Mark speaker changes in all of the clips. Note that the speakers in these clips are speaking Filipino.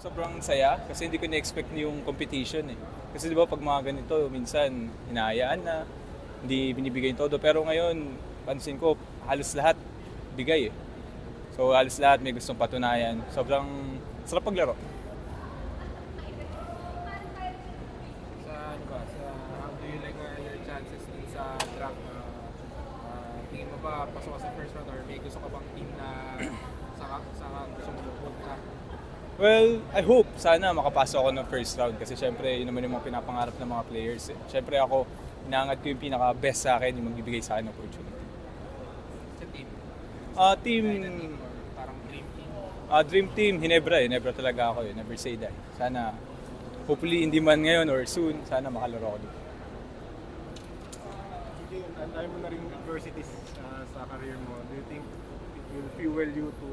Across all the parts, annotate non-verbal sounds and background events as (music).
Speaker 1: Sobrang saya kasi hindi ko na-expect yung competition eh. Kasi di ba pag mga ganito, minsan hinahayaan na, hindi binibigay yung todo. Pero ngayon, pansin ko, halos lahat bigay eh. So halos lahat may gustong patunayan. Sobrang sarap paglaro.
Speaker 2: Sa ano ba, sa uh, chances din sa draft? Uh, uh, tingin mo pasok sa first round or may gusto ka bang team na sa sa gusto mo pupunta?
Speaker 1: Well, I hope sana makapasok ako ng first round kasi syempre yun naman yung mga pinapangarap ng mga players. Eh. Syempre ako, inaangat ko yung pinaka-best sa akin, yung magbibigay sa akin ng opportunity.
Speaker 2: Sa team?
Speaker 1: Ah, team,
Speaker 2: parang dream team?
Speaker 1: ah, dream team, Hinebra eh. Hinebra talaga ako eh. Never say die. Sana, hopefully hindi man ngayon or soon, sana makalaro ako dito.
Speaker 3: Ang dami mo na rin adversities uh, sa career mo. Do you think it will fuel you to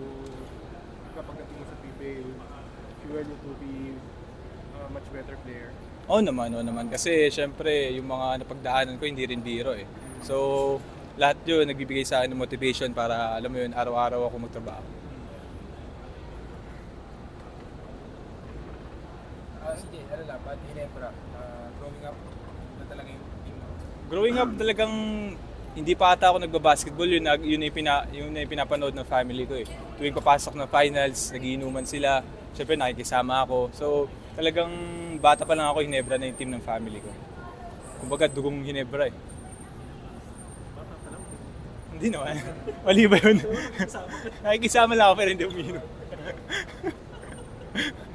Speaker 3: kapag dating mo sa PBA, fuel you to be a much better player?
Speaker 1: Oo naman, oo naman. Kasi syempre, yung mga napagdaanan ko hindi rin biro eh. So, lahat yun nagbibigay sa akin ng motivation para, alam mo yun, araw-araw ako magtrabaho.
Speaker 2: Ah, sige, ano lang, ba't Ginebra? Uh, growing up, na talaga yung team mo?
Speaker 1: Growing up talagang hindi pa ata ako nagba-basketball, yun, yun, yung pina, yun yung pinapanood ng family ko eh. Tuwing papasok ng finals, nagiinuman sila, syempre nakikisama ako. So talagang bata pa lang ako, Hinebra na yung team ng family ko. Kumbaga dugong Hinebra eh.
Speaker 3: Baka pa lang.
Speaker 1: Hindi naman. (laughs) Mali ba yun? nakikisama lang ako pero hindi umiinom. (laughs)